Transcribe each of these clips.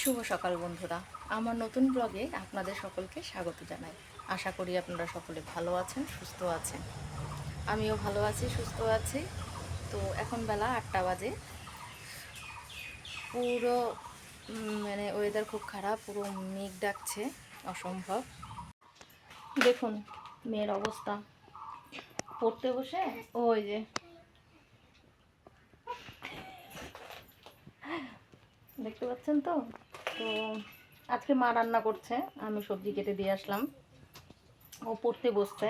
শুভ সকাল বন্ধুরা। আমার নতুন ব্লগে আপনাদের সকলকে স্বাগত জানাই। আশা করি আপনারা সকলে ভালো আছেন, সুস্থ আছেন। আমিও ভালো আছি, সুস্থ আছি। তো এখন বেলা আটটা বাজে। পুরো মানে ওয়েদার খুব খারাপ, পুরো মেঘ ডাকছে, অসম্ভব। দেখুন, মেয়ের অবস্থা। পড়তে বসে? ওই যে। দেখতে পাচ্ছেন তো? তো আজকে মা রান্না করছে, আমি সবজি কেটে দিয়ে আসলাম। ও পড়তে বসছে,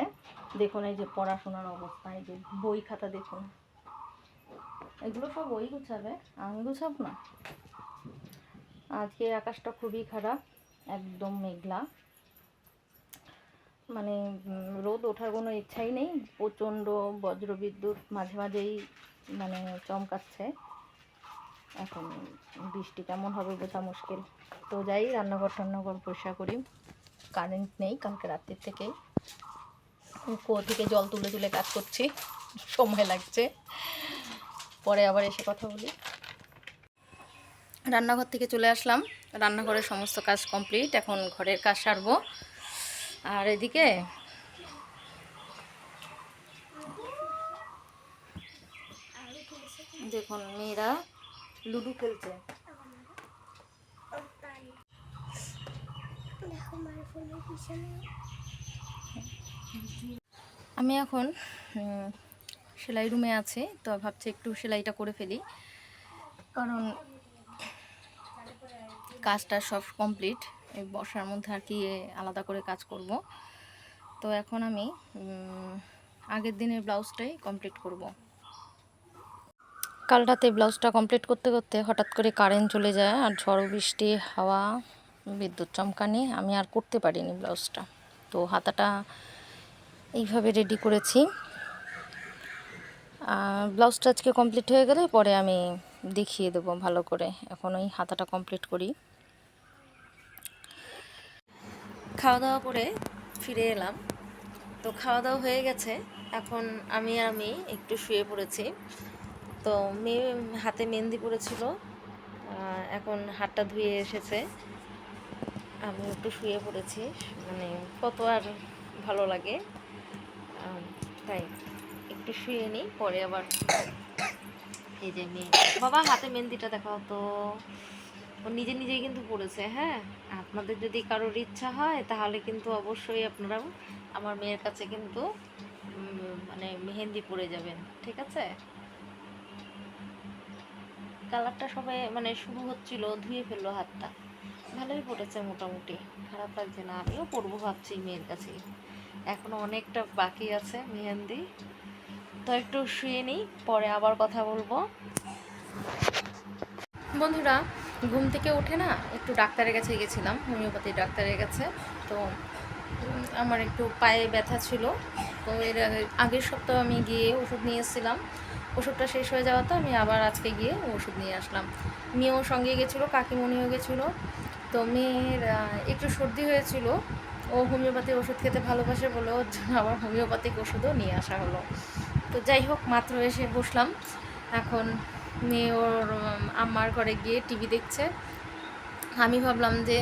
দেখুন এই যে পড়াশোনার অবস্থা, এই যে বই খাতা দেখুন। এগুলো সব বই গুছাবে, আমি গুছাব না। আজকে আকাশটা খুবই খারাপ, একদম মেঘলা। মানে রোদ ওঠার কোনো ইচ্ছাই নেই, প্রচণ্ড বজ্রবিদ্যুৎ মাঝে মাঝেই মানে চমকাচ্ছে। এখন বৃষ্টি কেমন হবে বোঝা মুশকিল। তো যাই, রান্নাঘর টান্নাঘর পরিষ্কার করি। কারেন্ট নেই কালকে রাত্রির থেকেই। কুয়ো থেকে জল তুলে তুলে কাজ করছি, সময় লাগছে। পরে আবার এসে কথা বলি। রান্নাঘর থেকে চলে আসলাম। রান্নাঘরের সমস্ত কাজ কমপ্লিট, এখন ঘরের কাজ সারবো। আর এদিকে দেখুন, মেয়েরা লুডো খেলছে। আমি এখন সেলাই রুমে আছি, তো ভাবছি একটু সেলাইটা করে ফেলি। কারণ কাজটা সব কমপ্লিট, এই বর্ষার মধ্যে আর কি আলাদা করে কাজ করব। তো এখন আমি আগের দিনের ব্লাউজটাই কমপ্লিট করব। কাল রাতে ব্লাউজটা কমপ্লিট করতে করতে হঠাৎ করে কারেন্ট চলে যায় আর ঝড় বৃষ্টি, হাওয়া, বিদ্যুৎ চমকানি। আমি আর করতে পারিনি ব্লাউজটা। তো হাতাটা এইভাবে রেডি করেছি। ব্লাউজটা আজকে কমপ্লিট হয়ে গেলে পরে আমি দেখিয়ে দেবো ভালো করে। এখন ওই হাতাটা কমপ্লিট করি। খাওয়া দাওয়া করে ফিরে এলাম। তো খাওয়া দাওয়া হয়ে গেছে। এখন আমি আমি একটু শুয়ে পড়েছি। তো মেয়ে হাতে মেহেন্দি পড়েছিল এখন হাতটা ধুয়ে এসেছে। আমি একটু শুয়ে পড়েছি মানে কত আর ভালো লাগে। তাই একটু শুয়ে নিই, পরে আবার এই যে মেয়ে বাবা, হাতে মেহেন্দিটা দেখাও তো। ও নিজে নিজেই কিন্তু পড়েছে হ্যাঁ? আপনাদের যদি কারোর ইচ্ছা হয়, তাহলে কিন্তু অবশ্যই আপনারাও আমার মেয়ের কাছে কিন্তু মানে মেহেন্দি পরে যাবেন, ঠিক আছে? কালারটা সবাই মানে শুরু হচ্ছিল, ধুয়ে ফেলল হাতটা। ভালোই পড়েছে মোটামুটি। খারাপ লাগছে না, আমিও পরবো ভাবছি মেয়ের কাছে। এখনও অনেকটা বাকি আছে মেহেন্দি। তো একটু শুয়ে নিই, পরে আবার কথা বলব। বন্ধুরা, ঘুম থেকে উঠে না একটু ডাক্তারের কাছে গেছিলাম, হোমিওপ্যাথি ডাক্তারের কাছে। তো আমার একটু পায়ে ব্যথা ছিল। তো এর আগের সপ্তাহ আমি গিয়ে ওষুধ নিয়ে এসেছিলাম। ওষুধটা শেষ হয়ে যাওয়াতে আমি আবার আজকে গিয়ে ওষুধ নিয়ে আসলাম। মেয়েও সঙ্গে গেছিল, কাকিমণিও গেছিল। তো মেয়ের একটু সর্দি হয়েছিল। ও হোমিওপ্যাথি ওষুধ খেতে ভালোবাসে বলে ওর জন্য আবার হোমিওপ্যাথিক ওষুধও নিয়ে আসা হলো। তো যাই হোক, মাত্র এসে বসলাম। এখন মেয়ে ওর আম্মার ঘরে গিয়ে টিভি দেখছে। আমি ভাবলাম যে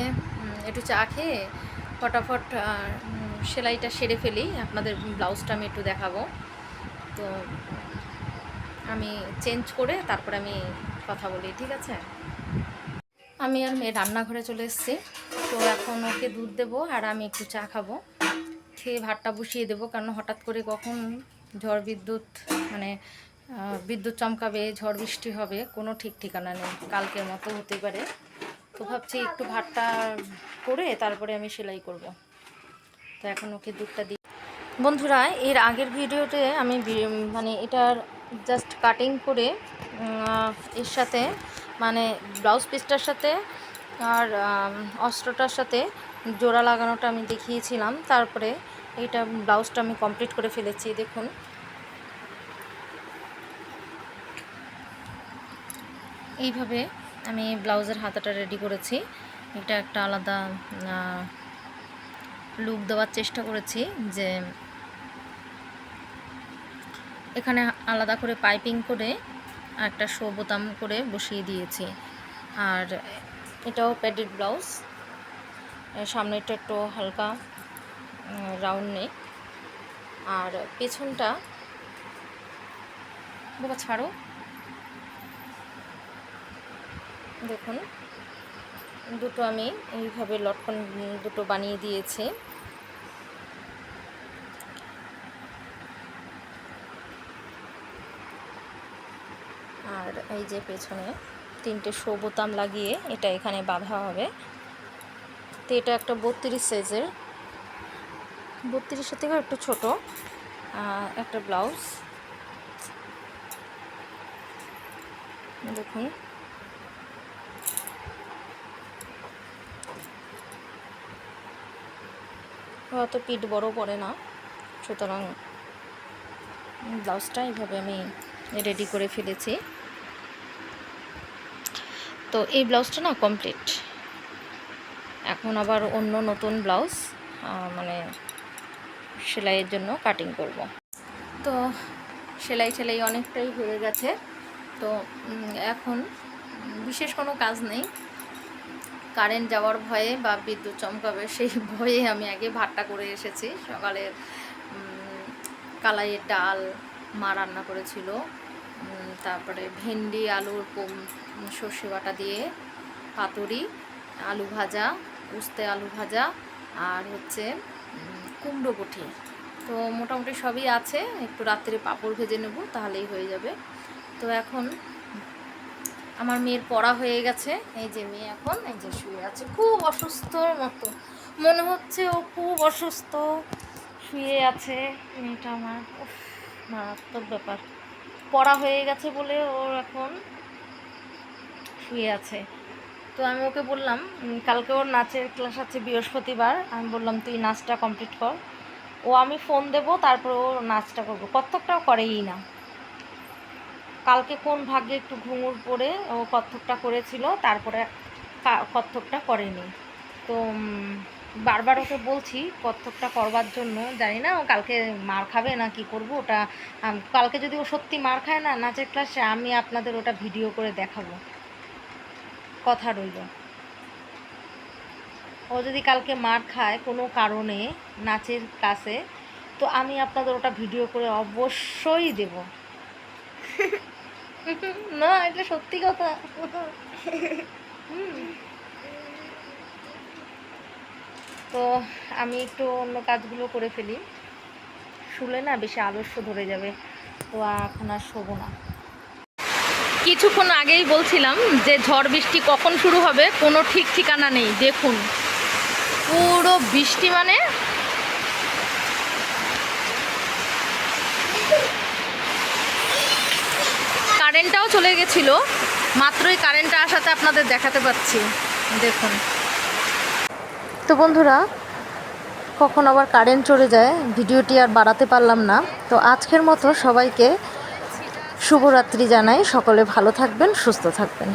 একটু চা খেয়ে ফটাফট সেলাইটা সেরে ফেলি। আপনাদের ব্লাউজটা আমি একটু দেখাবো। তো আমি চেঞ্জ করে তারপরে আমি কথা বলি, ঠিক আছে? আমি আর মেয়ে রান্নাঘরে চলে এসেছি। তো এখন ওকে দুধ দেবো আর আমি একটু চা খাব। খেয়ে ভাতটা বসিয়ে দেবো, কারণ হঠাৎ করে কখন ঝড় বিদ্যুৎ মানে বিদ্যুৎ চমকাবে, ঝড় বৃষ্টি হবে, কোনো ঠিক ঠিকানা নেই। কালকের মতো হতে পারে। তো ভাবছি একটু ভাতটা করে তারপরে আমি সেলাই করব। তো এখন ওকে দুধটা দিই। বন্ধুরা, এর আগের ভিডিওতে আমি মানে এটার জাস্ট কাটিং করে এর সাথে মানে ব্লাউজ পিসটার সাথে আর অস্ত্রটার সাথে জোড়া লাগানোটা আমি দেখিয়েছিলাম। তারপরে এটা ব্লাউজটা আমি কমপ্লিট করে ফেলেছি, দেখুন। এইভাবে আমি ব্লাউজের হাতাটা রেডি করেছি। এটা একটা আলাদা লুক দেওয়ার চেষ্টা করেছি যে এখানে আলাদা করে পাইপিং করে একটা শো বোতাম করে বসিয়ে দিয়েছি। আর এটাও প্যাডেড ব্লাউজ। সামনেটা একটু হালকা রাউন্ড নেই আর পেছনটা বাবা ছাড়ো। দেখুন, দুটো আমি এইভাবে লটকন দুটো বানিয়ে দিয়েছি। আর এই যে পেছনে তিনটে শো বোতাম লাগিয়ে এটা এখানে বাঁধা হবে। তো এটা একটা বত্রিশ সাইজের। বত্রিশের থেকেও একটু ছোট একটা ব্লাউজ। দেখুন। অত পিঠ বড় পড়ে না, সুতরাং ব্লাউজটা এইভাবে আমি রেডি করে ফেলেছি। তো এই ব্লাউজটা না কমপ্লিট এখন আবার অন্য নতুন ব্লাউজ মানে সেলাইয়ের জন্য কাটিং করব। তো সেলাই সেলাই অনেকটাই হয়ে গেছে। তো এখন বিশেষ কোনো কাজ নেই। কারেন্ট যাওয়ার ভয়ে বা বিদ্যুৎ চমকাবে সেই ভয়ে আমি আগে ভাতটা করে এসেছি। সকালের কালাইয়ের ডাল মা রান্না করেছিল। তারপরে ভেন্ডি, আলুর সর্ষে বাটা দিয়ে পাতুরি, আলু ভাজা, উস্তে আলু ভাজা আর হচ্ছে কুমড়ো পুঁটি তো মোটামুটি সবই আছে, একটু রাত্রে পাঁপড় ভেজে নেব, তাহলেই হয়ে যাবে। তো এখন আমার মেয়ের পড়া হয়ে গেছে, এই যে মেয়ে এখন, এই যে শুয়ে আছে, খুব অসুস্থর মতো। মনে হচ্ছে ও খুব অসুস্থ, শুয়ে আছে, মেয়েটা আমার মারাত্মক ব্যাপার। পড়া হয়ে গেছে বলে ওর এখন শুয়ে আছে। তো আমি ওকে বললাম কালকে ওর নাচের ক্লাস আছে বৃহস্পতিবার। আমি বললাম, তুই নাচটা কমপ্লিট কর। ও আমি ফোন দেবো, তারপর ও নাচটা করব। কত্থকটাও করেই না। কালকে কোন ভাগ্যে একটু ঘুঙুর পরে ও কত্থকটা করেছিল, তারপরে কত্থকটা করেনি। তো বারবার ওকে বলছি, কত্থকটা করবার জন্য জানি না, ও কালকে মার খাবে না, কি করব ওটা? কালকে যদি ও সত্যি মার খায় না, নাচের ক্লাসে আমি আপনাদের ওটা ভিডিও করে দেখাবো। কথা রইল। ও যদি কালকে মার খায় কোনো কারণে নাচের ক্লাসে তো আমি আপনাদের ওটা ভিডিও করে অবশ্যই দেব। না এটা সত্যি কথা। তো আমি একটু অন্য কাজগুলো করে ফেলি। শুলে না বেশি আলস্য ধরে যাবে। তো এখন আর শোবো না। কিছুক্ষণ আগেই বলছিলাম যে ঝড় বৃষ্টি কখন শুরু হবে? কোনো ঠিক ঠিকানা নেই, দেখুন। পুরো বৃষ্টি মানে কারেন্টটাও চলে গেছিল, মাত্রই কারেন্টটা আসাতে আপনাদের দেখাতে পাচ্ছি। দেখুন। তো বন্ধুরা, কখন আবার কারেন্ট চলে যায়, ভিডিওটি আর বাড়াতে পারলাম না। তো আজকের মতো সবাইকে শুভরাত্রি জানাই। সকলে ভালো থাকবেন সুস্থ থাকবেন।